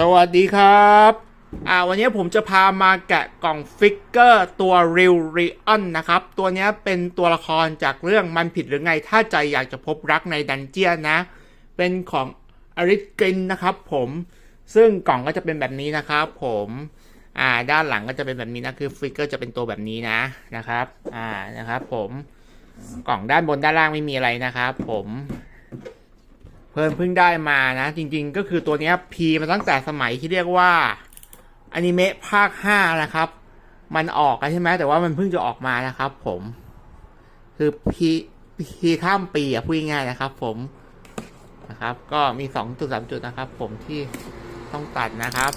สวัสดีครับ อ่าวันนี้ผมจะพามาแกะกล่องฟิกเกอร์ตัว Real r e o n นะครับ ตัวนี้เป็นตัวละครจากเรื่องมันผิดหรือไง ถ้าใจอยากจะพบรักในดันเจียนนะ เป็นของอริสกินนะครับผม ซึ่งกล่องก็จะเป็นแบบนี้นะครับผม อ่าด้านหลังก็จะเป็นแบบนี้นะ คือฟิกเกอร์จะเป็นตัวแบบนี้นะนะครับ อ่านะครับผม กล่องด้านบนด้านล่างไม่มีอะไรนะครับผม เพิ่มเพิ่งได้มานะ จริงๆ ก็คือตัวนี้พีมาตั้งแต่สมัยที่เรียกว่าอนิเมะภาคห้านะครับ มันออกกันใช่ไหมแต่ว่ามันเพิ่งจะออกมานะครับ ผม คือพีพีข้ามปีอะพูดง่ายๆนะครับ ผมนะครับ ก็มีสองจุดสามจุดนะครับ ผมที่ต้องตัดนะครับ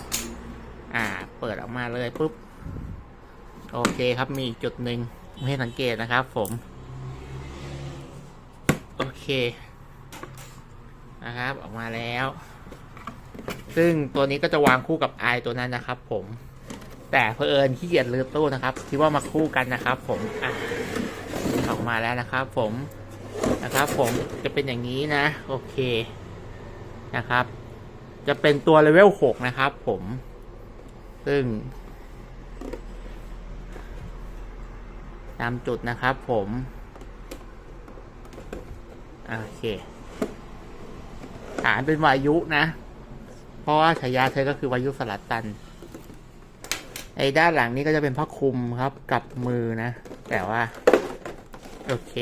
อ่า เปิดออกมาเลยปุ๊บโอเคครับมีจุดหนึ่งไม่ให้สังเกตนะครับ ผม โอเค นะครับ ออกมาแล้ว ซึ่งตัวนี้ก็จะวางคู่กับไอตัวนั้นนะครับ ผม แต่เพอเอิญขี้เกียจลืมตู้นะครับคิดว่ามาคู่กันนะครับ ผมอะออกมาแล้วนะครับ ผมนะครับ ผมจะเป็นอย่างนี้นะ โอเคนะครับ จะเป็นตัวเลเวลหกนะครับ ผม ซึ่ง ตามจุดนะครับ ผมโอเคานเป็นวายุนะ เพราะว่าฉายาเธอก็คือวายุสลัดตัน ไอ้ด้านหลังนี้ก็จะเป็นผ้าคลุมครับกับมือนะ แต่ว่า โอเค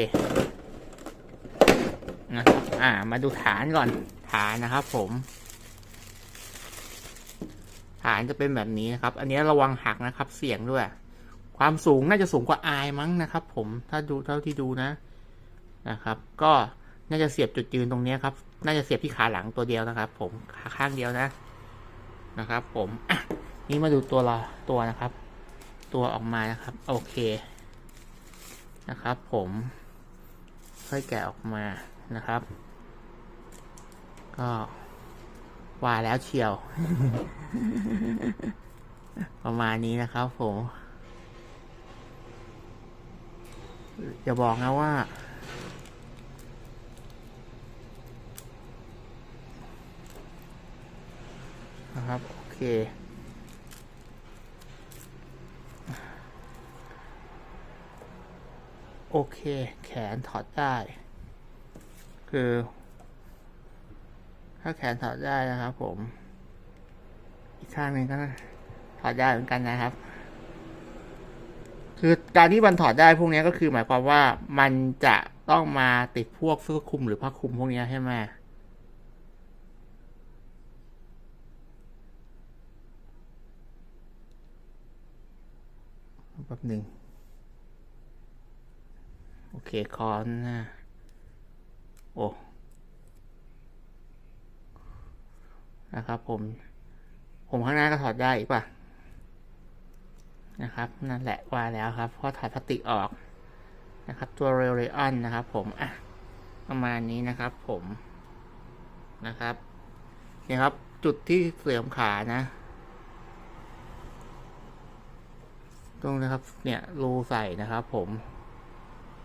นะครับอ่า มาดูฐานก่อน ฐานนะครับผม ฐานจะเป็นแบบนี้นะครับ อันนี้ระวังหักนะครับ เสี่ยงด้วย ความสูงน่าจะสูงกว่าอายมั้งนะครับ ผม ถ้าดูเท่าที่ดูนะ นะครับ ก็ น่าจะเสียบจุดยืนตรงนี้ครับ น่าจะเสียบที่ขาหลังตัวเดียวนะครับ ผมขาข้างเดียวนะนะครับ ผมนี่มาดูตัวละตัวนะครับ ตัวออกมานะครับ โอเคนะครับ ผมค่อยแกะออกมานะครับ ก็ว่าแล้วเชียว ประมาณนี้นะครับ ผมอย่าบอกนะว่า นะครับ โอเค โอเค แขนถอดได้ คือ ถ้าแขนถอดได้นะครับผม อีกข้างหนึ่งก็ถอดได้เหมือนกันนะครับ คือการที่มันถอดได้พวกนี้ก็คือหมายความว่ามันจะต้องมาติดพวกเสื้อคลุมหรือผ้าคลุมพวกนี้ใช่ไหม แป๊บหนึ่งโอเคคอนนะโอ้นะครับผม ผมข้างหน้าก็ถอดได้อีกป่ะนะครับ นั่นแหละว่าแล้วครับพราะถอดพลาสติกออกนะครับ ตัวเรลเลออนนะครับ ผมอะประมาณนี้นะครับ ผมนะครับเนี่ยครับ จุดที่เสื่อมขานะ ตรงนะครับ เนี่ยรูใส่นะครับ ผม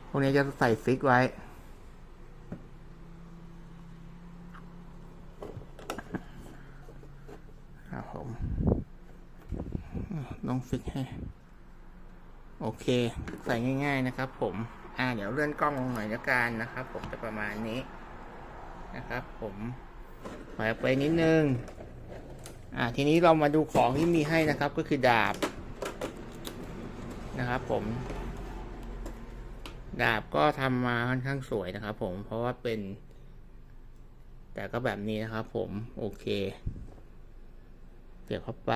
พวกนี้จะใส่ฟิกไว้ ครับผมต้องฟิกให้ โอเค ใส่ง่าย ๆนะครับ ผม อ่า เดี๋ยวเลื่อนกล้องลงหน่อยละกันนะครับ ผมจะประมาณนี้นะครับ ผมถอยออกไปนิดนึง อ่า ทีนี้เรามาดูของที่มีให้นะครับ ก็คือดาบ นะครับผม ดาบก็ทำมาค่อนข้างสวยนะครับผมเพราะว่าเป็น แต่ก็แบบนี้นะครับผม โอเคเสียบเข้าไป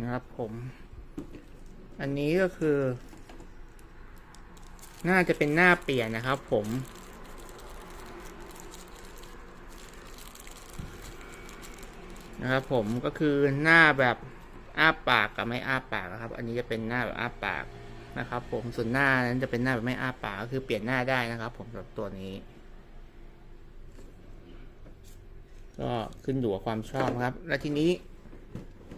นะครับผม อันนี้ก็คือ น่าจะเป็นหน้าเปลี่ยนนะครับผมนะครับผมก็คือหน้าแบบอ้าปากกับไม่อ้าปากนะครับ อันนี้จะเป็นหน้าแบบอ้าปากนะครับ ผมส่วนหน้านั้นจะเป็นหน้าแบบไม่อ้าปากก็คือเปลี่ยนหน้าได้นะครับ ผมสำหรับตัวนี้ ก็ขึ้นอยู่กับความชอบครับ และทีนี้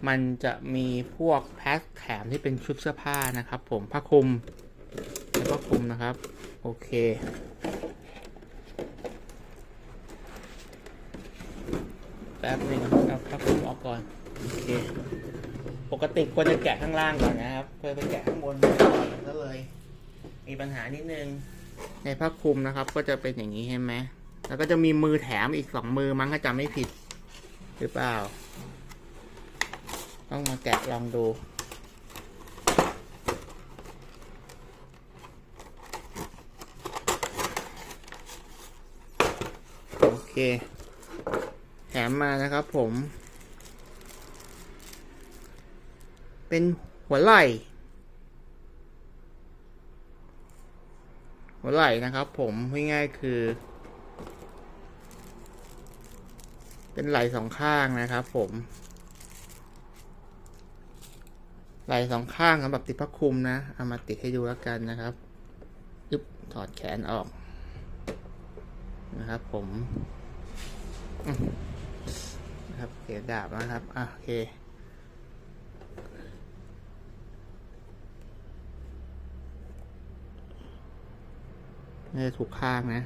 มันจะมีพวกแพ็คแถมที่เป็นชุดเสื้อผ้านะครับ ผมผ้าคลุม เป็นผ้าคลุมนะครับ โอเค แป๊บหนึงเอาผ้าคลุมออกก่อน โอเค ปกติควรจะแกะข้างล่างก่อนนะครับเพื่อไปแกะข้างบนก่อนก็เลย มีปัญหานิดนึง ในผ้าคลุมนะครับ ก็จะเป็นอย่างนี้ใช่ไหม แล้วก็จะมีมือแถมอีกสองมือมั้งถ้าจำไม่ผิด หรือเปล่า ต้องมาแกะลองดู โอเค แถมมานะครับผม เป็นหัวไหล่หัวไหล่นะครับผมง่ายๆคือ เป็นไหล่สองข้างนะครับผม ไหล่สองข้างสำหรับติดผ้าคลุมนะ เอามาติดให้ดูแล้วกันนะครับยึบถอดแขนออก นะครับผม ครับเสียดาบนะครับอะโอเคน่าจะถูกข้างนะ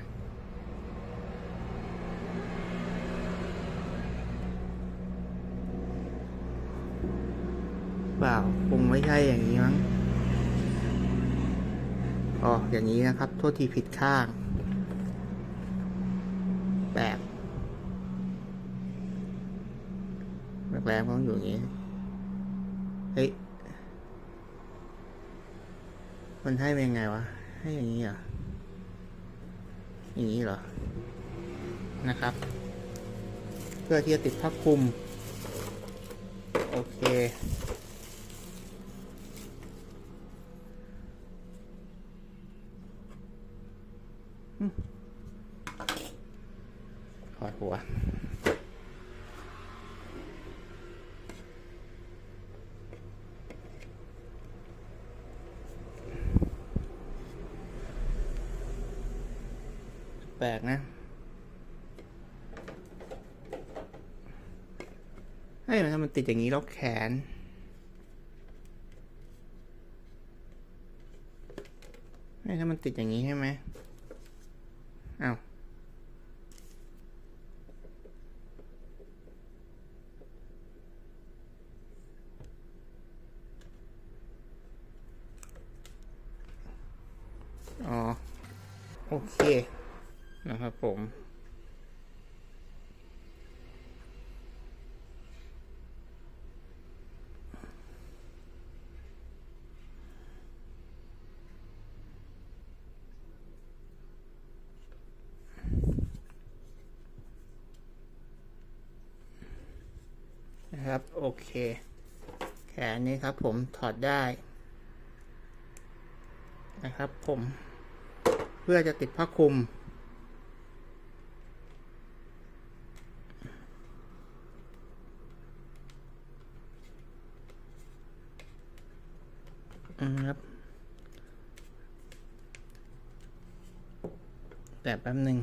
เปล่าคงไม่ใช่อย่างนี้มั้งอ๋ออย่างนี้นะครับ โทษทีผิดข้างแปลก แรกๆต้องอยู่อย่างนี้ เฮ้ย มันให้เป็นยังไงวะ ให้อย่างนี้เหรอ อย่างนี้เหรอ นะครับ เพื่อที่จะติดผ้าคลุม โอเคถอดหัว แปลกนะเฮ้ยมันมันติดอย่างนี้แล้วแขนเฮ้ถ้ามันติดอย่างนี้ใช่ไหมอ้าวอ๋อ โอเค นะครับผม นะครับ โอเค แขนนี้ครับผมถอดได้นะครับผมเพื่อจะติดผ้าคลุม ครับ แต่แป๊บหนึ่ง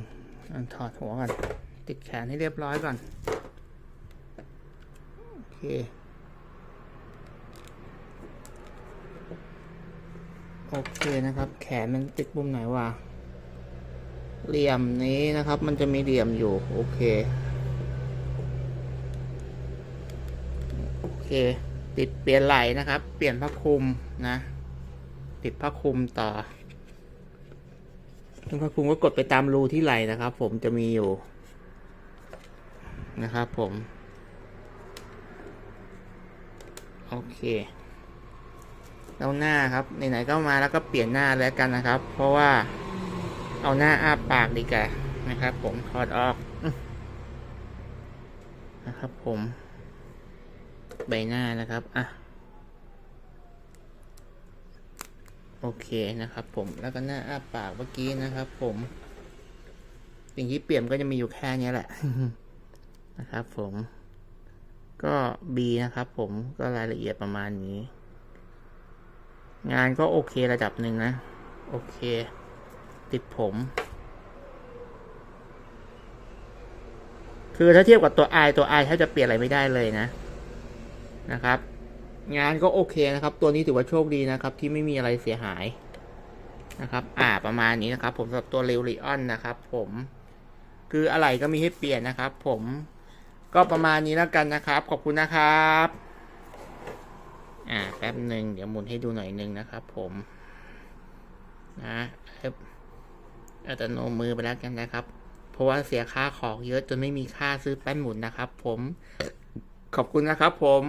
ถอดหัวก่อน ติดแขนให้เรียบร้อยก่อน โอเคโอเคนะครับ แขนมันติดมุมไหนวะเหลี่ยมนี้นะครับ มันจะมีเหลี่ยมอยู่ โอเค โอเค ติดเปลี่ยนไหล่นะครับ เปลี่ยนผ้าคลุมนะ ติดผ้าคลุมต่อผ้าคลุมก็กดไปตามรูที่ไหลนะครับ ผมจะมีอยู่นะครับผม โอเคแล้วหน้าครับไหนๆก็มาแล้วก็เปลี่ยนหน้าแล้วกันนะครับ เพราะว่าเอาหน้าอ้าปากดีกว่านะครับ ผมถอดออกนะครับ ผม ใบหน้านะครับ อะ โอเคนะครับผมแล้วก็หน้าอ้าปากเมื่อกี้นะครับ ผมสิ่งที่เปลี่ยนก็จะมีอยู่แค่เนี้ยแหละนะครับ ผมก็ B นะครับ ผมก็รายละเอียดประมาณนี้ งานก็โอเคระดับหนึ่งนะ โอเค ติดผม คือถ้าเทียบกับตัว i ตัว i ถ้าจะเปลี่ยนอะไรไม่ได้เลยนะนะครับ งานก็โอเคนะครับ ตัวนี้ถือว่าโชคดีนะครับ ที่ไม่มีอะไรเสียหายนะครับ อ่าประมาณนี้นะครับ ผมสำหรับตัวเรลลิออนนะครับ ผมคืออะไรก็มีให้เปลี่ยนนะครับ ผมก็ประมาณนี้แล้วกันนะครับ ขอบคุณนะครับ อ่าแป๊บหนึ่งเดี๋ยวหมุนให้ดูหน่อยนึงนะครับ ผมนะเออัตโนมือไปแล้วกันนะครับ เพราะว่าเสียค่าของเยอะจนไม่มีค่าซื้อแป้นหมุนนะครับ ผมขอบคุณนะครับ ผม